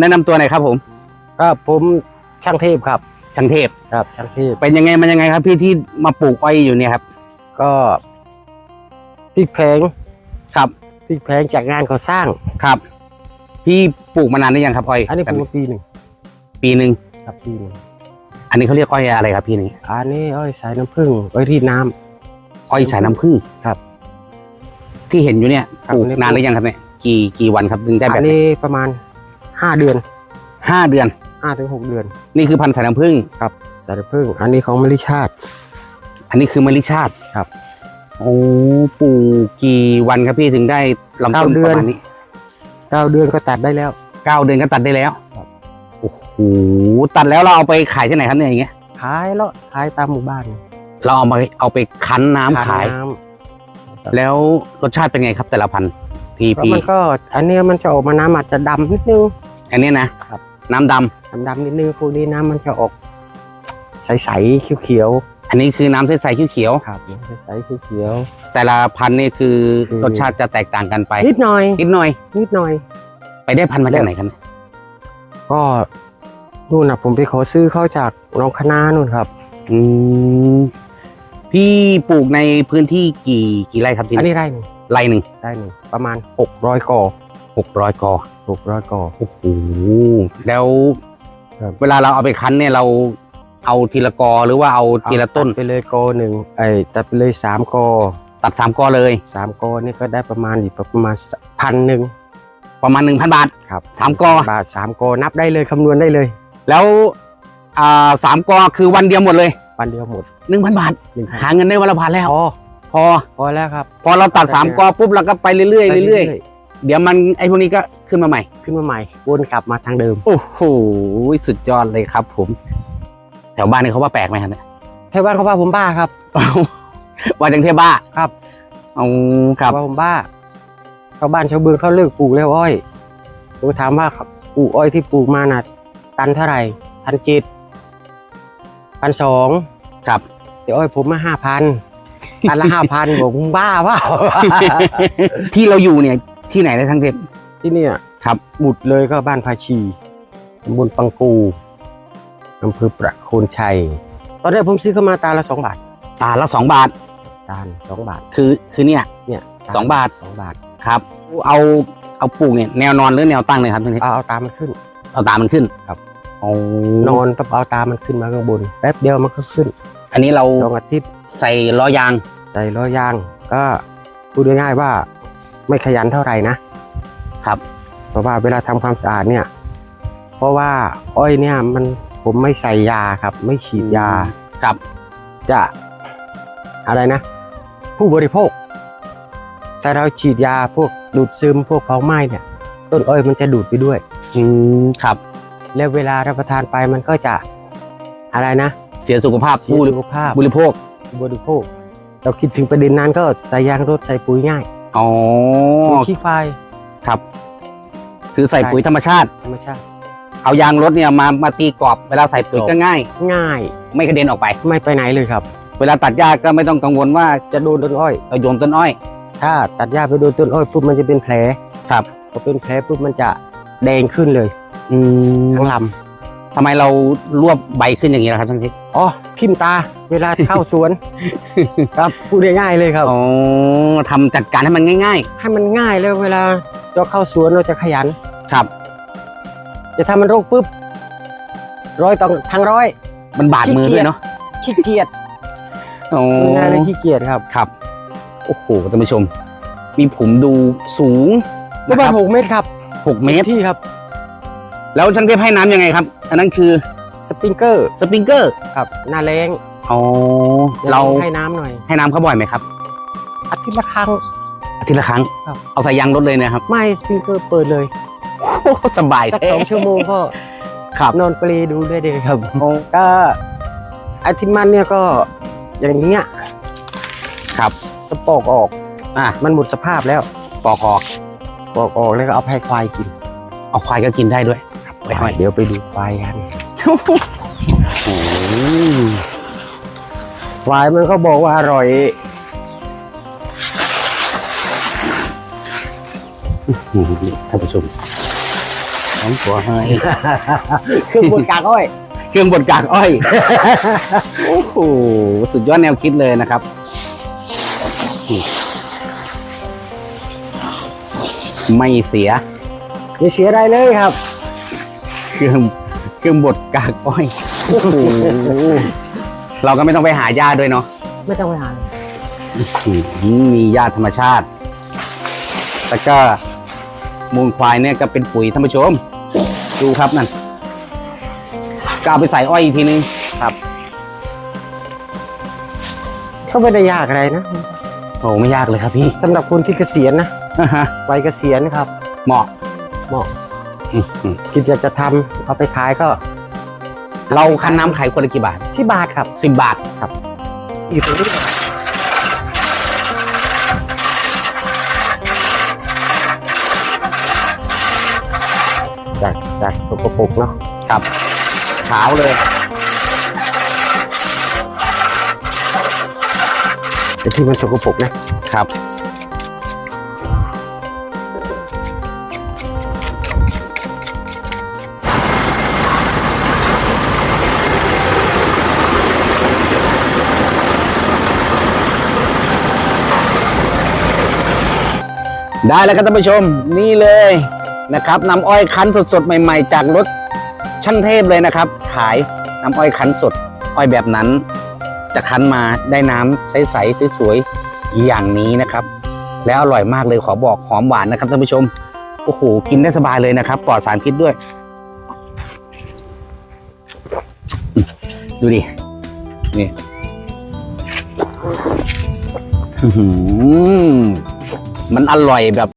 แนะนำตัวหน่อยครับผมครับผมช่างเทพครับ ช่างเทพ ครับช่างเทพเป็นยังไงมันยังไงครับ พี่ที่มาปลูกอ้อยอยู่เนี่ยครับ ก็พลิกแพงครับ พลิกแพงจากงานก่อสร้าง ครับ พี่ปลูกมานานหรือยังครับอ้อยอันนี้ผมมาปีหนึ่งปีหนึ่งครับปีหนึ่งอันนี้เขาเรียกอ้อยอะไรครับพี่นี่อันนี้อ้อยสายน้ำผึ้งอ้อยรีดน้ำ อ้อยสายน้ำผึ้งครับ ที่เห็นอยู่เนี่ยครับปลูกอันนี้ นานหรือยังครับเนี่ยกี่กี่วันครับถึงได้แบอับนนี้ประมาณ ห้าเดือนห้าเดือน ห้าถึงหกเดือนนี่คือพันธุ์สายน้ำผึ้งครับสายน้ำผึ้งอันนี้ของมริชาติ อันนี้คือมะลิชาติครับ โอ้ปลูกกี่วันครับพี่ถึงได้ลำต้นเก้าเดืปอน ระมาณนี้เก้าเดือนก็ตัดได้แล้ว เก้าเดือนก็ตัดได้แล้วครับโอ้โหตัดแล้วเราเอาไปขายที่ไหนครับเนี่ยอย่างเงี้ยขายแล้วขายตามหมู่บ้านเราเอามาเอาไปคั้นน้ำขาย น้ำแล้วรสชาติเป็นไงครับแต่ละพันธุ์ที่แล้วพี่มันก็ อันเนี้ยมันจะออกมาน้ำอาจจะดำนิดนึง อันนี้นะครับ น้ำดำดำดำๆนิดนึงพวกนี้น้ำมันจะออก ใสๆเขียวอันนี้คือน้ำใสๆเขียวๆครับใสๆเขียวๆแต่ละพันธุ์นี่คือคือรสชาติจะแตกต่างกันไปๆนิดหน่อย นิดหน่อย นิดหน่อย ไปได้พันธุ์มาจากไหนครับเนี่ยก็นู่นนะผมไปขอซื้อเข้าจากน้องคณะนู่นครับอืมพี่ปลูกในพื้นที่กี่กี่ไร่ครับที่อันนี้ไร่หนึ่งไร่หนึ่งไร่หนึ่งประมาณ600กอหก ร้อยกอ600กอ โอ้โหแล้วครับ เวลาเราเอาไปคั้นเนี่ยเราเอาทีละกอหรือว่าเอาทีละต้นตัดไปเลยกอหนึ่งไอ้ตัดไปเลยสามกอตัดสามกอเลย สามกอนี่ก็ได้ประมาณอีกประมาณพันหนึ่งประมาณหนึ่งพันบาท ครับสามกอ บาทสามกอนับได้เลยคำนวณได้เลยแล้วอ่าสามกอคือวันเดียวหมดเลย วันเดียวหมดหนึ่งพันบาท หนึ่งพันหาเงินได้วันละพันแล้ว พอพอพอแล้วครับ พอเราตัดสามกอปุ๊บเราก็ไปเรื่อยไปๆเรื่อยๆ เดี๋ยวมันไอ้พวกนี้ก็ขึ้นมาใหม่ ขึ้นมาใหม่วนกลับมาทางเดิม โอ้โหสุดยอดเลยครับ ผม แถวบ้านนี่เขาว่าแปลกไหมครับเนี่ยเทวบ้านเขาว่าผมบ้าครับ ว่าจังเทพบ้าครับเอาครับว่าผมบ้าชาวบ้านชาวเบืองเขาเลิกปลูกแล้วอ้อยผมถามว่าครับปลูกอ้อยที่ปลูกมาน่ะตันเท่าไหร่พันเจ็ดพันสองครับแต่อ้อยผมมาห้าพันตันละห้าพันบอกมึงบ้าเปล่าที่เราอยู่เนี่ย ที่ไหนในทั้งเทพที่เนี่ยครับบุดเลยก็บ้านภาชีตำบลปังกูอำเภอประโคนชัย ตอนแรกผมซื้อเข้ามาตาละสองบาท ตาละสองบาท ตาลสองบาท คือคือเนี่ยเนี่ยสองบาทสองบาทครับ เอาเอาปลูกเนี่ยแนวนอนหรือแนวตั้งเลยครับทั้งเทพเอาเอาตามันขึ้น เอาตามันขึ้นครับโอ้นอนปั๊บเอาตามันขึ้นมาข้างบนแป๊บเดียวมันก็ขึ้น อันนี้เราสองอาทิตย์ใส่ล้อยาง ใส่ล้อยาง ก็พูดง่ายๆว่า ไม่ขยันเท่าไหร่นะครับเพราะว่าเวลาทำความสะอาดเนี่ย เพราะว่าอ้อยเนี่ยมันผมไม่ใส่ยาครับ ไม่ฉีดยาครับ จะอะไรนะ ผู้บริโภค แต่เราฉีดยาพวกดูดซึมพวกเผาไหม้เนี่ย ต้นอ้อยมันจะดูดไปด้วย อืมครับ แล้วเวลารับประทานไปมันก็จะอะไรนะ เสียสุขภาพเสียผู้สุขภาพบริโภคบริโภค เราคิดถึงประเด็นนั้นก็ใส่ยางรถใส่ปุ๋ยง่าย อ๋อ ปุ๋ยขี้ควายครับ คือใส่ปุ๋ยธรรมชาติ ธรรมชาติ เอายางรถเนี่ยมามาตีกรอบเวลาใส่ปุ๋ยกรอบก็ง่าย ง่าย ไม่กระเด็นออกไป ไม่ไปไหนเลยครับ เวลาตัดหญ้าก็ไม่ต้องกังวลว่าจะโดนต้นอ้อยเอาโยนต้นอ้อย ถ้าตัดหญ้าไปโดนต้นอ้อยปุ๊บมันจะเป็นแผลครับพอเป็นแผลปุ๊บมันจะแดงขึ้นเลย อืมทั้งล ทำไมเรารวบใบขึ้นอย่างนี้ล่ะครับทั้งที่ำอ๋อทิ่มตาเวลาเข้าสวน ครับพูดง่ายๆเลยครับ อ๋อทำจัดการให้มันง่าย ให้มันง่ายแล้วเวลาเราเข้าสวนเราจะขยันๆ ครับ จะทำมันโรคปุ๊บร้อยต้องทางร้อย มันบาดมือด้วยเนาะขี้เกียจอ๋อง่ายเลยขี้เกียจครับ ครับโอ้โหท่านผู้ชม มีผมดูสูงก็นะปคระรับมาณหกเมตรครับหกเมตรที่ครับ แล้วช่างเทพให้น้ำยังไงครับ อันนั้นคือสปริงเกอร์สปริงเกอร์ครับหน้าแรงอ๋อเราให้น้ำหน่อย ให้น้ำเขาบ่อยไหมครับอาทิตย์ละครั้ง อาทิตย์ละครั้ง ครับ เอาใส่ยางรถเลยนะครับ ไม่สปริงเกอร์เปิดเลยโอ้โหสบายสักแท้สองชั่วโมงก็ครับนอนเปลดูได้เลยครับก็อาทิตย์มันเนี่ยก็อย่างเงี้ยครับก็ปอกออก อะมันหมดสภาพแล้วปอกออกปอกออกแล้วก็เอาไปให้ควายกิน เอาควายก็กินได้ด้วย ไปหน่อยเดี๋ยวไปดูควายกันอืมควายมันก็บอกว่าอร่อยนี่ท่านผู้ชมอของตัวเฮ้ยเครื่องบดกากอ้อย เครื่องบดกากอ้อย โอ้โห สุดยอดแนวคิดเลยนะครับไม่เสียอย่าเสียอะไรเลยครับ เครื่องเครื่องบดกากอ้อยโอ้โหเราก็ไม่ต้องไปหาหญ้าด้วยเนาะไม่ต้องไปหาอืมมีหญ้าธรรมชาติ แล้วก็มูลควายเนี่ยก็เป็นปุ๋ยท่านผู้ชม ดูครับนั่นก็เอาไปใส่อ้อยอีกทีนึงครับก็ไม่ได้ยากอะไรนะโอ้ไม่ยากเลยครับพี่สำหรับคนที่เกษียณนะอ่าฮะวัยเกษียณครับ เหมาะ เหมาะอืมอืม คิดอยากจะทำเอาไปขายก็ เราคั้นน้ำขายคนละกี่บาทสิบบาทครับสิบบาทอยู่ตรงนี้จากจากสกปรกเนาะครับขาวเลยแต่ที่มันสกปรกนะครับ ได้แล้วครับท่านผู้ชมนี่เลยนะครับน้ำอ้อยคั้นสดๆ ใหม่ ๆ จากรถช่างเทพเลยนะครับ ขายน้ำอ้อยคั้นสด อ้อยแบบนั้น จะคั้นมาได้น้ำใสๆสวยๆอย่างนี้นะครับ แล้วอร่อยมากเลยขอบอกหอมหวานนะครับท่านผู้ชมโอ้โหกินได้สบายเลยนะครับปลอดสารพิษด้วย ดูดินี่หือ มันอร่อยแบบ